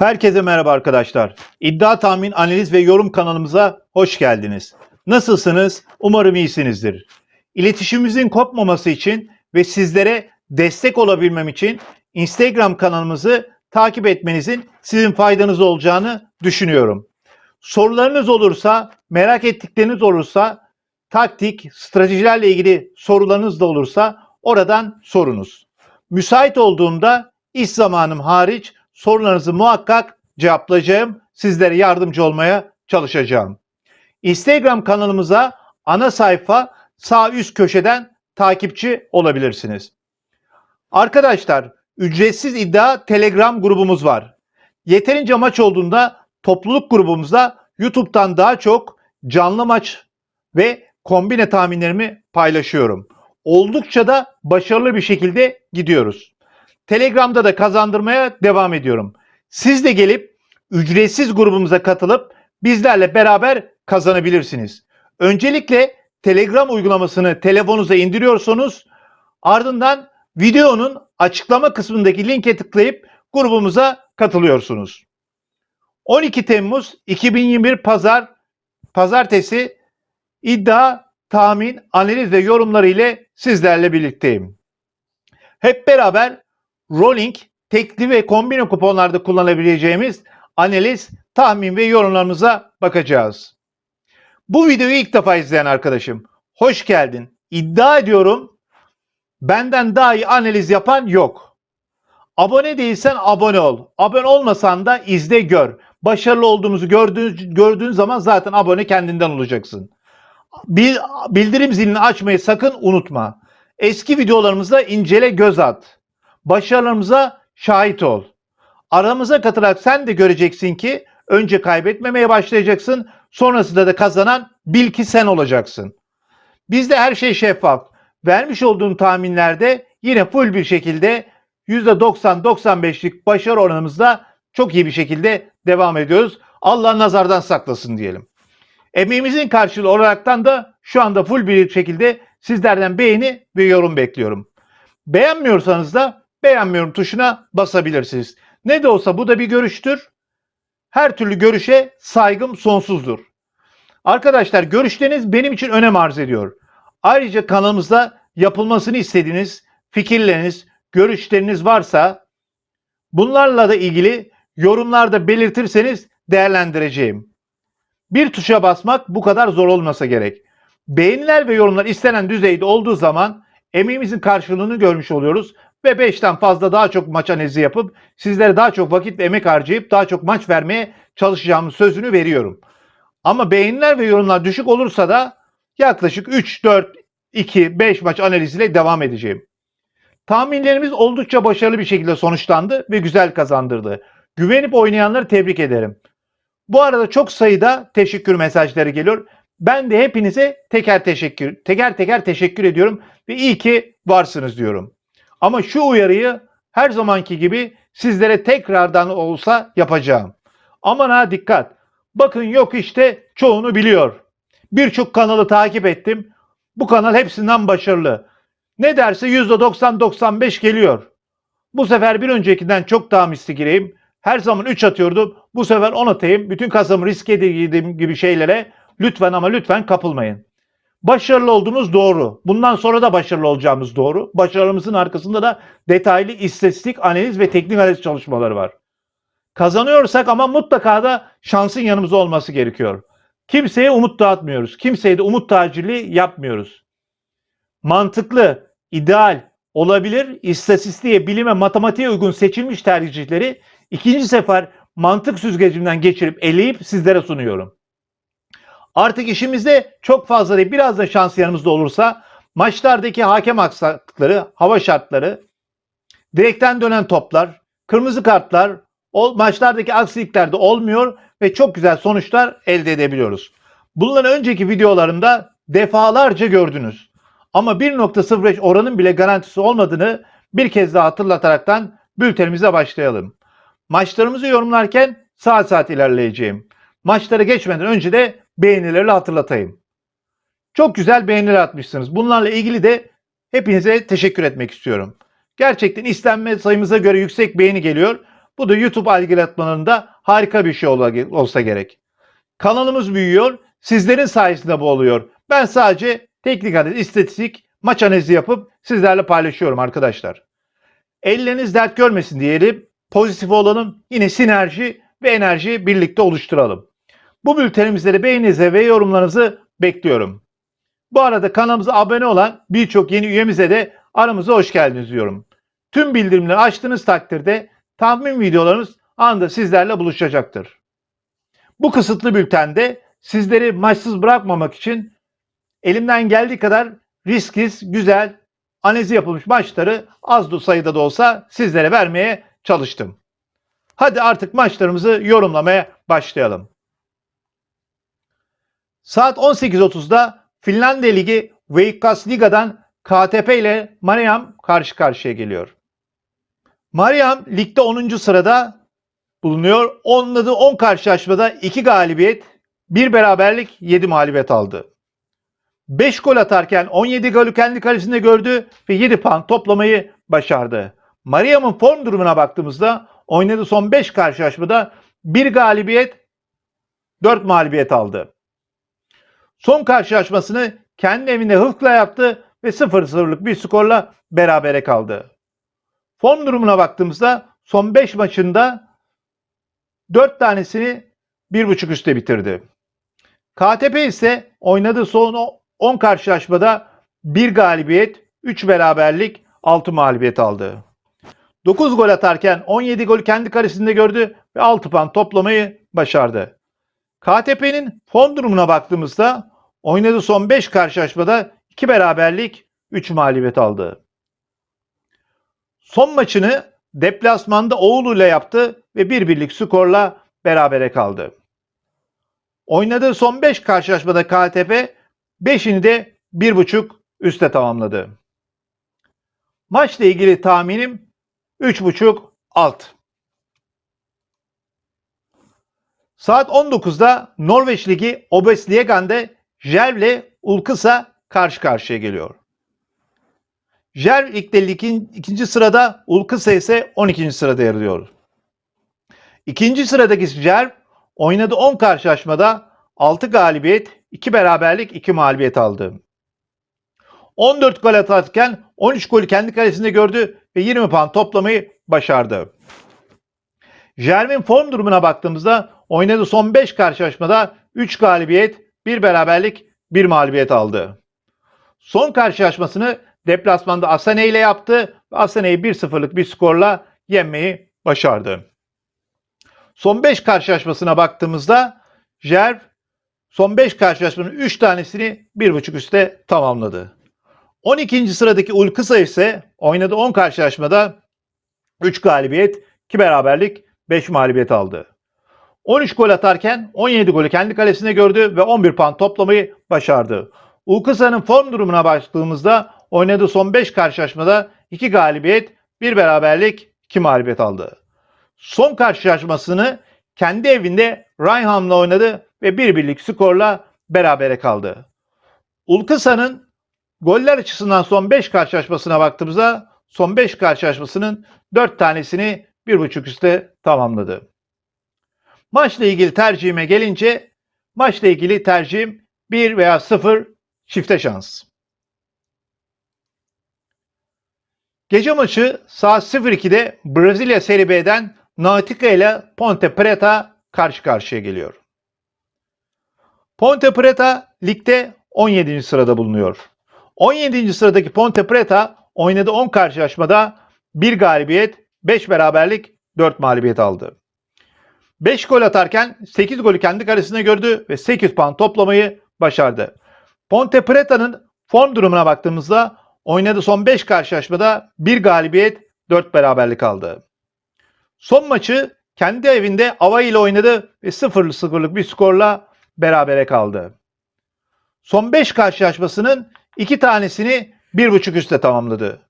Herkese merhaba arkadaşlar. İddia tahmin analiz ve yorum kanalımıza hoş geldiniz. Nasılsınız? Umarım iyisinizdir. İletişimimizin kopmaması için ve sizlere destek olabilmem için Instagram kanalımızı takip etmenizin sizin faydanız olacağını düşünüyorum. Sorularınız olursa, merak ettikleriniz olursa, taktik, stratejilerle ilgili sorularınız da olursa oradan sorunuz. Müsait olduğumda iş zamanım hariç sorularınızı muhakkak cevaplayacağım. Sizlere yardımcı olmaya çalışacağım. Instagram kanalımıza ana sayfa sağ üst köşeden takipçi olabilirsiniz. Arkadaşlar ücretsiz iddia Telegram grubumuz var. Yeterince maç olduğunda topluluk grubumuzda YouTube'dan daha çok canlı maç ve kombine tahminlerimi paylaşıyorum. Oldukça da başarılı bir şekilde gidiyoruz. Telegram'da da kazandırmaya devam ediyorum. Siz de gelip ücretsiz grubumuza katılıp bizlerle beraber kazanabilirsiniz. Öncelikle Telegram uygulamasını telefonunuza indiriyorsunuz. Ardından videonun açıklama kısmındaki linke tıklayıp grubumuza katılıyorsunuz. 12 Temmuz 2021 Pazar Pazartesi iddia, tahmin, analiz ve yorumları ile sizlerle birlikteyim. Hep beraber rolling, tekli ve kombine kuponlarda kullanabileceğimiz analiz, tahmin ve yorumlarımıza bakacağız. Bu videoyu ilk defa izleyen arkadaşım, hoş geldin. İddia ediyorum benden daha iyi analiz yapan yok. Abone değilsen abone ol. Abone olmasan da izle gör. Başarılı olduğumuzu gördüğün, gördüğün zaman zaten abone kendinden olacaksın. Bil- Bildirim zilini açmayı sakın unutma. Eski videolarımızda incele göz at. Başarılarımıza şahit ol. Aramıza katılarak sen de göreceksin ki önce kaybetmemeye başlayacaksın. Sonrasında da kazanan bil ki sen olacaksın. Bizde her şey şeffaf. Vermiş olduğum tahminlerde yine full bir şekilde %90-95'lik başarı oranımızda çok iyi bir şekilde devam ediyoruz. Allah nazardan saklasın diyelim. Emeğimizin karşılığı olaraktan da şu anda full bir şekilde sizlerden beğeni ve yorum bekliyorum. Beğenmiyorsanız da beğenmiyorum tuşuna basabilirsiniz. Ne de olsa bu da bir görüştür. Her türlü görüşe saygım sonsuzdur. Arkadaşlar görüşleriniz benim için önem arz ediyor. Ayrıca kanalımızda yapılmasını istediğiniz fikirleriniz, görüşleriniz varsa bunlarla da ilgili yorumlarda belirtirseniz değerlendireceğim. Bir tuşa basmak bu kadar zor olmasa gerek. Beğeniler ve yorumlar istenen düzeyde olduğu zaman emeğimizin karşılığını görmüş oluyoruz ve 5'ten fazla daha çok maç analizi yapıp sizlere daha çok vakit ve emek harcayıp daha çok maç vermeye çalışacağımız sözünü veriyorum. Ama beğeniler ve yorumlar düşük olursa da yaklaşık 3, 4, 2, 5 maç analiziyle devam edeceğim. Tahminlerimiz oldukça başarılı bir şekilde sonuçlandı ve güzel kazandırdı. Güvenip oynayanları tebrik ederim. Bu arada çok sayıda teşekkür mesajları geliyor. Ben de hepinize teker teşekkür, teker teker teşekkür ediyorum ve iyi ki varsınız diyorum. Ama şu uyarıyı her zamanki gibi sizlere tekrardan olsa yapacağım. Aman ha dikkat. Bakın yok işte çoğunu biliyor. Birçok kanalı takip ettim. Bu kanal hepsinden başarılı. Ne derse %90-95 geliyor. Bu sefer bir öncekinden çok daha misli gireyim. Her zaman 3 atıyordum. Bu sefer 10 atayım. Bütün kasamı riske edildiğim gibi şeylere lütfen ama lütfen kapılmayın. Başarılı olduğumuz doğru. Bundan sonra da başarılı olacağımız doğru. Başarımızın arkasında da detaylı istatistik, analiz ve teknik analiz çalışmaları var. Kazanıyorsak ama mutlaka da şansın yanımızda olması gerekiyor. Kimseye umut dağıtmıyoruz. Kimseye de umut tacirliği yapmıyoruz. Mantıklı, ideal, olabilir, istatistiğe, bilime, matematiğe uygun seçilmiş tercihleri ikinci sefer mantık süzgecinden geçirip eleyip sizlere sunuyorum. Artık işimizde çok fazla değil biraz da şans yanımızda olursa maçlardaki hakem aksaklıkları, hava şartları, direkten dönen toplar, kırmızı kartlar, o maçlardaki aksilikler de olmuyor ve çok güzel sonuçlar elde edebiliyoruz. Bunları önceki videolarımda defalarca gördünüz. Ama 1.05 oranın bile garantisi olmadığını bir kez daha hatırlataraktan bültenimize başlayalım. Maçlarımızı yorumlarken saat saat ilerleyeceğim. Maçlara geçmeden önce de beğenilerle hatırlatayım. Çok güzel beğeniler atmışsınız. Bunlarla ilgili de hepinize teşekkür etmek istiyorum. Gerçekten istenme sayımıza göre yüksek beğeni geliyor. Bu da YouTube algoritmalarında harika bir şey olsa gerek. Kanalımız büyüyor. Sizlerin sayesinde bu oluyor. Ben sadece teknik analiz, istatistik, maç analizi yapıp sizlerle paylaşıyorum arkadaşlar. Elleriniz dert görmesin diyelim. Pozitif olalım. Yine sinerji ve enerji birlikte oluşturalım. Bu bültenimizde de beğeninizi ve yorumlarınızı bekliyorum. Bu arada kanalımıza abone olan birçok yeni üyemize de aramıza hoş geldiniz diyorum. Tüm bildirimleri açtığınız takdirde tahmin videolarımız anında sizlerle buluşacaktır. Bu kısıtlı bültende sizleri maçsız bırakmamak için elimden geldiği kadar risksiz, güzel, analizi yapılmış maçları az da sayıda da olsa sizlere vermeye çalıştım. Hadi artık maçlarımızı yorumlamaya başlayalım. Saat 18.30'da Finlandiya Ligi Veikkaus Liga'dan KTP ile Mariam karşı karşıya geliyor. Mariam ligde 10. sırada bulunuyor. Onladı 10 karşılaşmada 2 galibiyet, 1 beraberlik, 7 mağlubiyet aldı. 5 gol atarken 17 golü kendi kalesinde gördü ve 7 puan toplamayı başardı. Mariam'ın form durumuna baktığımızda oynadığı son 5 karşılaşmada 1 galibiyet, 4 mağlubiyet aldı. Son karşılaşmasını kendi evinde Hıfk'la yaptı ve 0-0'lık bir skorla berabere kaldı. Form durumuna baktığımızda son 5 maçında 4 tanesini 1.5 üstte bitirdi. KTP ise oynadığı son 10 karşılaşmada 1 galibiyet, 3 beraberlik, 6 mağlubiyet aldı. 9 gol atarken 17 gol kendi kalesinde gördü ve 6 puan toplamayı başardı. KTP'nin form durumuna baktığımızda oynadığı son 5 karşılaşmada 2 beraberlik, 3 mağlubiyet aldı. Son maçını deplasmanda Oğlu ile yaptı ve bir birlik skorla berabere kaldı. Oynadığı son 5 karşılaşmada KTP 5'ini de 1.5 üste tamamladı. Maçla ilgili tahminim 3.5 alt. Saat 19'da Norveç Ligi Obosliga'nda Jerv ile Ulkısa karşı karşıya geliyor. Jerv ligde ligin ikinci sırada, Ulkısa ise 12. sırada yer alıyor. İkinci sıradaki Jerv oynadığı 10 karşılaşmada 6 galibiyet, 2 beraberlik, 2 mağlubiyet aldı. 14 gol atarken 13 golü kendi kalesinde gördü ve 20 puan toplamayı başardı. Jerv'in form durumuna baktığımızda oynadığı son 5 karşılaşmada 3 galibiyet, 1 beraberlik, 1 mağlubiyet aldı. Son karşılaşmasını deplasmanda Asane ile yaptı ve Asane'yi 1-0'lık bir skorla yenmeyi başardı. Son 5 karşılaşmasına baktığımızda Jerv son 5 karşılaşmanın 3 tanesini 1.5 üste tamamladı. 12. sıradaki Ulkısa ise oynadığı 10 karşılaşmada 3 galibiyet, 2 beraberlik, 5 mağlubiyet aldı. 13 gol atarken 17 golü kendi kalesine gördü ve 11 puan toplamayı başardı. Ulkısa'nın form durumuna baktığımızda oynadığı son 5 karşılaşmada 2 galibiyet, 1 beraberlik, 2 mağlubiyet aldı. Son karşılaşmasını kendi evinde Reinham'la oynadı ve bir birlik skorla berabere kaldı. Ulkısa'nın goller açısından son 5 karşılaşmasına baktığımızda son 5 karşılaşmasının 4 tanesini 1.5 üstte tamamladı. Maçla ilgili tercihime gelince maçla ilgili tercihim 1 veya 0 çifte şans. Gece maçı saat 02'de Brezilya Serie B'den Nautica ile Ponte Preta karşı karşıya geliyor. Ponte Preta ligde 17. sırada bulunuyor. 17. sıradaki Ponte Preta oynadığı 10 karşılaşmada 1 galibiyet, 5 beraberlik, 4 mağlubiyet aldı. 5 gol atarken 8 golü kendi kalesine gördü ve 8 puan toplamayı başardı. Ponte Preta'nın form durumuna baktığımızda oynadığı son 5 karşılaşmada 1 galibiyet, 4 beraberlik aldı. Son maçı kendi evinde Ava ile oynadı ve 0-0'lık bir skorla berabere kaldı. Son 5 karşılaşmasının 2 tanesini 1.5 üstte tamamladı.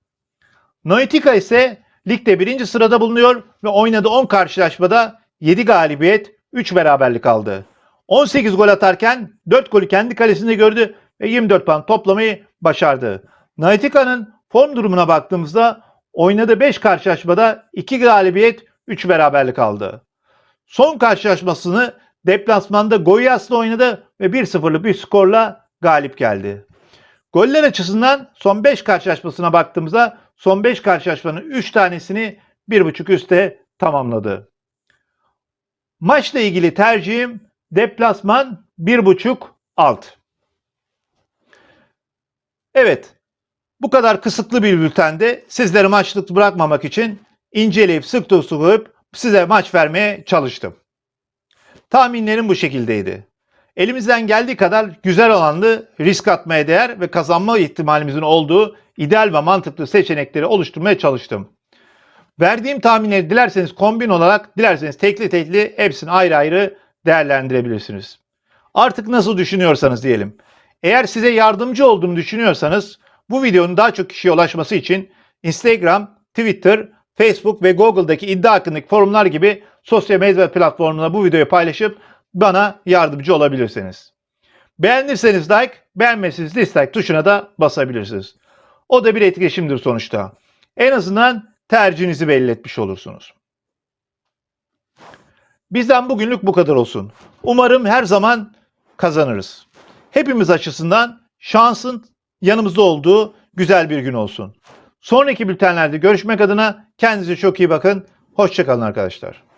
Nautica ise ligde 1. sırada bulunuyor ve oynadığı 10 karşılaşmada 7 galibiyet, 3 beraberlik aldı. 18 gol atarken 4 golü kendi kalesinde gördü ve 24 puan toplamayı başardı. Nautica'nın form durumuna baktığımızda oynadığı 5 karşılaşmada 2 galibiyet, 3 beraberlik aldı. Son karşılaşmasını deplasmanda Goias'la oynadı ve 1-0'lık bir skorla galip geldi. Goller açısından son 5 karşılaşmasına baktığımızda son 5 karşılaşmanın 3 tanesini 1.5 üste tamamladı. Maçla ilgili tercihim deplasman 1.5 alt. Evet, bu kadar kısıtlı bir bültende sizleri maçlık bırakmamak için inceleyip sık koyup size maç vermeye çalıştım. Tahminlerim bu şekildeydi. Elimizden geldiği kadar güzel olanlı risk atmaya değer ve kazanma ihtimalimizin olduğu ideal ve mantıklı seçenekleri oluşturmaya çalıştım. Verdiğim tahminleri dilerseniz kombin olarak, dilerseniz tekli tekli hepsini ayrı ayrı değerlendirebilirsiniz. Artık nasıl düşünüyorsanız diyelim. Eğer size yardımcı olduğumu düşünüyorsanız bu videonun daha çok kişiye ulaşması için Instagram, Twitter, Facebook ve Google'daki iddia hakkındaki forumlar gibi sosyal medya platformuna bu videoyu paylaşıp bana yardımcı olabilirsiniz. Beğenirseniz like, beğenmezseniz dislike tuşuna da basabilirsiniz. O da bir etkileşimdir sonuçta. En azından tercihinizi belli etmiş olursunuz. Bizden bugünlük bu kadar olsun. Umarım her zaman kazanırız. Hepimiz açısından şansın yanımızda olduğu güzel bir gün olsun. Sonraki bültenlerde görüşmek adına kendinize çok iyi bakın. Hoşçakalın arkadaşlar.